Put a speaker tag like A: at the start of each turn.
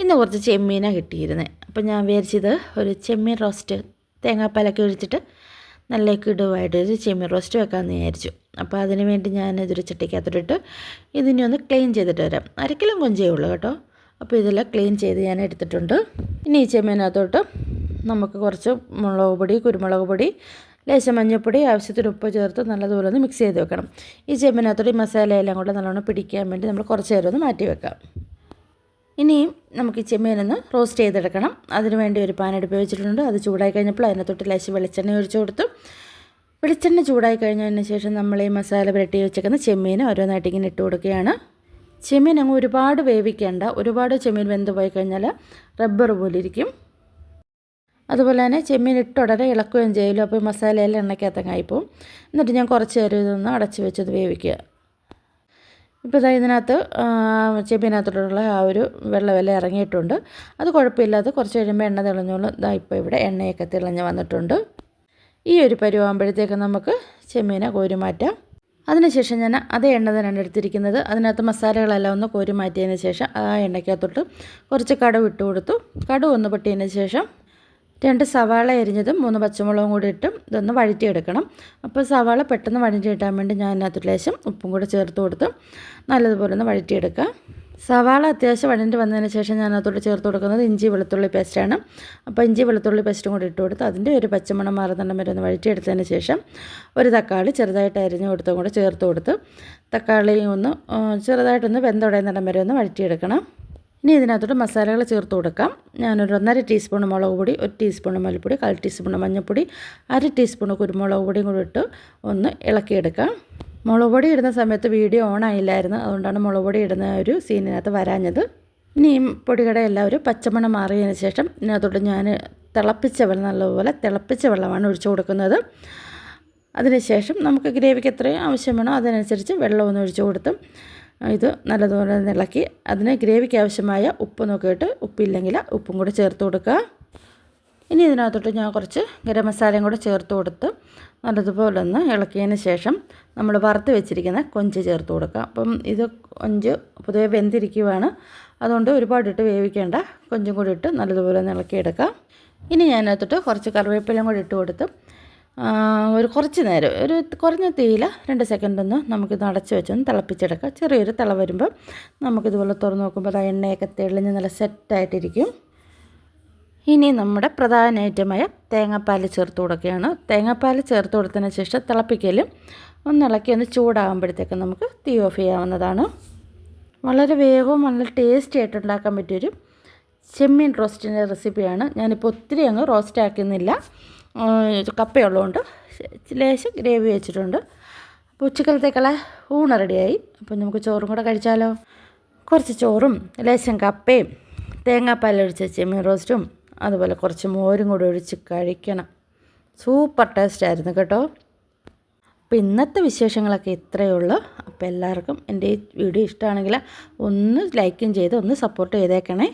A: ഇന്ന് കുറച്ച് ചെമ്മീനാണ് കിട്ടിയിരുന്നത് അപ്പം ഞാൻ വിചാരിച്ചത് ഒരു ചെമ്മീൻ റോസ്റ്റ് തേങ്ങാപ്പാലൊക്കെ ഒഴിച്ചിട്ട് നല്ല കിടുവായിട്ട് ഒരു ചെമ്മീൻ റോസ്റ്റ് വെക്കാമെന്ന് വിചാരിച്ചു. അപ്പോൾ അതിന് വേണ്ടി ഞാൻ ഇതൊരു ചട്ടിക്കകത്തോട്ടിട്ട് ഇതിനെ ഒന്ന് ക്ലീൻ ചെയ്തിട്ട് വരാം. അരക്കിലും കൊഞ്ചേ ഉള്ളൂ കേട്ടോ. അപ്പോൾ ഇതെല്ലാം ക്ലീൻ ചെയ്ത് ഞാൻ എടുത്തിട്ടുണ്ട്. ഇനി ഈ ചെമ്മീനകത്തോട്ട് നമുക്ക് കുറച്ച് മുളക് പൊടി കുരുമുളക് പൊടി ലേശം മഞ്ഞൾപ്പൊടി ആവശ്യത്തിന് ഉപ്പ് ചേർത്ത് നല്ലതുപോലെ ഒന്ന് മിക്സ് ചെയ്ത് വെക്കണം. ഈ ചെമ്പിനകത്തോടെ ഈ മസാലയെല്ലാം കൂടെ നല്ലോണം പിടിക്കാൻ വേണ്ടി നമ്മൾ കുറച്ച് നേരം ഒന്ന് മാറ്റി വെക്കാം. ഇനിയും നമുക്ക് ഈ ചെമ്മീനൊന്ന് റോസ്റ്റ് ചെയ്തെടുക്കണം. അതിനുവേണ്ടി ഒരു പാൻ എടുപ്പ് വെച്ചിട്ടുണ്ട് അത് ചൂടായി കഴിഞ്ഞപ്പോൾ അതിനകത്തോട്ട് ലേശം വെളിച്ചെണ്ണ ഒഴിച്ചു കൊടുത്തു. വെളിച്ചെണ്ണ ചൂടായി കഴിഞ്ഞതിന് ശേഷം നമ്മൾ ഈ മസാല പുരട്ടി വെച്ചേക്കുന്ന ചെമ്മീൻ ഓരോന്നായിട്ട് ഇങ്ങനെ ഇട്ട് കൊടുക്കുകയാണ്. ചെമ്മീൻ അങ്ങ് ഒരുപാട് വേവിക്കേണ്ട ഒരുപാട് ചെമ്മീൻ വെന്ത് പോയി കഴിഞ്ഞാൽ റബ്ബർ പോലെ ഇരിക്കും. അതുപോലെ തന്നെ ചെമ്മീൻ ഇട്ട് ഉടനെ ഇളക്കുകയും ചെയ്യലും അപ്പോൾ മസാലയെല്ലാം എണ്ണയ്ക്കകത്തങ്ങായിപ്പോവും എന്നിട്ട് ഞാൻ കുറച്ച് നേരം ഇതൊന്ന് അടച്ച് വെച്ചത് വേവിക്കുക. ഇപ്പോൾ ഇതാ ഇതിനകത്ത് ചെമ്പിനകത്തോട്ടുള്ള ആ ഒരു വെള്ളമെല്ലാം ഇറങ്ങിയിട്ടുണ്ട്. അത് കുഴപ്പമില്ലാതെ കുറച്ച് കഴിയുമ്പോൾ എണ്ണ തെളിഞ്ഞോളും. ഇതാ ഇപ്പോൾ ഇവിടെ എണ്ണയൊക്കെ തെളിഞ്ഞ് വന്നിട്ടുണ്ട്. ഈ ഒരു പരുവാകുമ്പോഴത്തേക്ക് നമുക്ക് ചെമ്മീനെ കോരി മാറ്റാം. അതിനുശേഷം ഞാൻ അതേ എണ്ണ തന്നെയാണ് എടുത്തിരിക്കുന്നത്. അതിനകത്ത് മസാലകളെല്ലാം ഒന്ന് കോരി മാറ്റിയതിന് ശേഷം ആ എണ്ണയ്ക്കകത്തോട്ട് കുറച്ച് കടുവ് ഇട്ട് കൊടുത്തു. കടുവ് ഒന്ന് പൊട്ടിയതിന് ശേഷം രണ്ട് സവാള എരിഞ്ഞതും മൂന്ന് പച്ചമുളകും കൂടി ഇട്ടും ഇതൊന്ന് വഴറ്റിയെടുക്കണം. അപ്പോൾ സവാള പെട്ടെന്ന് വഴറ്റി കിട്ടാൻ വേണ്ടി ഞാൻ അതിനകത്ത് ലേശം ഉപ്പും കൂടി ചേർത്ത് കൊടുത്ത്. നല്ലതുപോലെ ഒന്ന് വഴറ്റിയെടുക്കുക. സവാള അത്യാവശ്യം വഴണ്ടി വന്നതിന് ശേഷം ഞാൻ അതിനകത്തോട്ട് ചേർത്ത് കൊടുക്കുന്നത് ഇഞ്ചി വെളുത്തുള്ളി പേസ്റ്റാണ് അപ്പോൾ ഇഞ്ചി വെളുത്തുള്ളി പേസ്റ്റും കൂടി ഇട്ട് കൊടുത്ത് അതിന്റെ ഒരു പച്ചമണം മാറുന്നുണ്ടെന്ന് വരെ ഒന്ന് വഴറ്റിയെടുത്തതിന് ശേഷം ഒരു തക്കാളി ചെറുതായിട്ട് അരിഞ്ഞ് കൊടുത്തും കൂടെ ചേർത്ത് കൊടുത്ത് തക്കാളിയും ഒന്ന് ചെറുതായിട്ടൊന്ന് വെന്തുടയുന്നിടം വരെ ഒന്ന് വഴറ്റിയെടുക്കണം. ഇനി ഇതിനകത്തോട്ട് മസാലകൾ ചേർത്ത് കൊടുക്കാം. ഞാനൊരു ഒന്നര ടീസ്പൂൺ മുളക് പൊടി ഒരു ടീസ്പൂൺ മല്ലിപ്പൊടി കാൽ ടീസ്പൂൺ മഞ്ഞൾപ്പൊടി അര ടീസ്പൂൺ കുരുമുളക് പൊടിയും കൂടി ഇട്ട് ഒന്ന് ഇളക്കിയെടുക്കാം. മുളക് പൊടി ഇടുന്ന സമയത്ത് വീഡിയോ ഓൺ ആയില്ലായിരുന്നു. അതുകൊണ്ടാണ് മുളക് പൊടി ഇടുന്ന ഒരു സീനിനകത്ത് വരാഞ്ഞത്. ഇനിയും പൊടികട എല്ലാവരും പച്ചമണം മാറിയതിന് ശേഷം ഇതിനകത്തോട്ട് ഞാൻ തിളപ്പിച്ച വെള്ളം നല്ലപോലെ തിളപ്പിച്ച വെള്ളമാണ് ഒഴിച്ചു കൊടുക്കുന്നത്. അതിനുശേഷം നമുക്ക് ഗ്രേവിക്ക് എത്രയും ആവശ്യം വേണോ അതിനനുസരിച്ച് വെള്ളമൊന്നും ഒഴിച്ചു കൊടുത്തും ഇത് നല്ലതുപോലെ ഇളക്കി. അതിന് ഗ്രേവിക്ക് ആവശ്യമായ ഉപ്പ് നോക്കിയിട്ട് ഉപ്പില്ലെങ്കിൽ ഉപ്പും കൂടെ ചേർത്ത് കൊടുക്കുക ഇനി ഇതിനകത്തോട്ട് ഞാൻ കുറച്ച് ഗരം മസാലയും കൂടെ ചേർത്ത് കൊടുത്ത് നല്ലതുപോലെ ഒന്ന് ഇളക്കിയതിന് ശേഷം നമ്മൾ വറുത്ത് വെച്ചിരിക്കുന്ന കൊഞ്ച് ചേർത്ത് കൊടുക്കുക അപ്പം ഇത് കൊഞ്ച് പൊതുവെ വെന്തിരിക്കുവാണ്. അതുകൊണ്ട് ഒരുപാടിട്ട് വേവിക്കേണ്ട. കൊഞ്ചും കൂടി ഇട്ട് നല്ലതുപോലെ ഒന്ന് ഇളക്കിയെടുക്കാം. ഇനി ഞാനകത്തോട്ട് കുറച്ച് കറിവേപ്പിലയും കൂടി ഇട്ട് കൊടുത്ത് ഒരു കുറച്ച് നേരം ഒരു കുറഞ്ഞ തീയില രണ്ട് സെക്കൻഡ് ഒന്ന് നമുക്കിത് അടച്ചു വെച്ചൊന്ന് തിളപ്പിച്ചെടുക്കാം. ചെറിയൊരു തിള വരുമ്പം നമുക്കിതുപോലെ തുറന്ന് നോക്കുമ്പോൾ ആ എണ്ണയൊക്കെ തെളിഞ്ഞ് നല്ല സെറ്റായിട്ടിരിക്കും ഇനി നമ്മുടെ പ്രധാന ഐറ്റമായ തേങ്ങാപ്പാൽ ചേർത്ത് കൊടുക്കുകയാണ്. തേങ്ങാപ്പാൽ ചേർത്ത് കൊടുത്തതിന് ശേഷം തിളപ്പിക്കലും ഒന്ന് ഇളക്കി ഒന്ന് ചൂടാകുമ്പോഴത്തേക്ക് നമുക്ക് തീ ഓഫ് ചെയ്യാവുന്നതാണ്. വളരെ വേഗവും നല്ല ടേസ്റ്റി ആയിട്ട് ഉണ്ടാക്കാൻ പറ്റിയൊരു ചെമ്മീൻ റോസ്റ്റിന്റെ റെസിപ്പിയാണ്. ഞാനിപ്പോൾ ഒത്തിരി അങ്ങ് റോസ്റ്റ് ആക്കുന്നില്ല. കപ്പയുള്ളതുകൊണ്ട് ലേശം ഗ്രേവി വെച്ചിട്ടുണ്ട്. അപ്പോൾ ഉച്ചക്കലത്തേക്കുള്ള ഊണ് റെഡിയായി. അപ്പോൾ നമുക്ക് ചോറും കൂടെ കഴിച്ചാലോ? കുറച്ച് ചോറും ലേശം കപ്പയും തേങ്ങാപ്പാലൊഴിച്ച ചെമ്മീൻ റോസ്റ്റും അതുപോലെ കുറച്ച് മോരും കൂടെ ഒഴിച്ച് കഴിക്കണം. സൂപ്പർ ടേസ്റ്റ് ആയിരുന്നു കേട്ടോ. അപ്പോൾ ഇന്നത്തെ വിശേഷങ്ങളൊക്കെ ഇത്രയേ ഉള്ളൂ. അപ്പോൾ എല്ലാവർക്കും എന്റെ ഈ വീഡിയോ ഇഷ്ടമാണെങ്കിൽ ഒന്ന് ലൈക്കും ചെയ്ത് ഒന്ന് സപ്പോർട്ട് ചെയ്തേക്കണേ.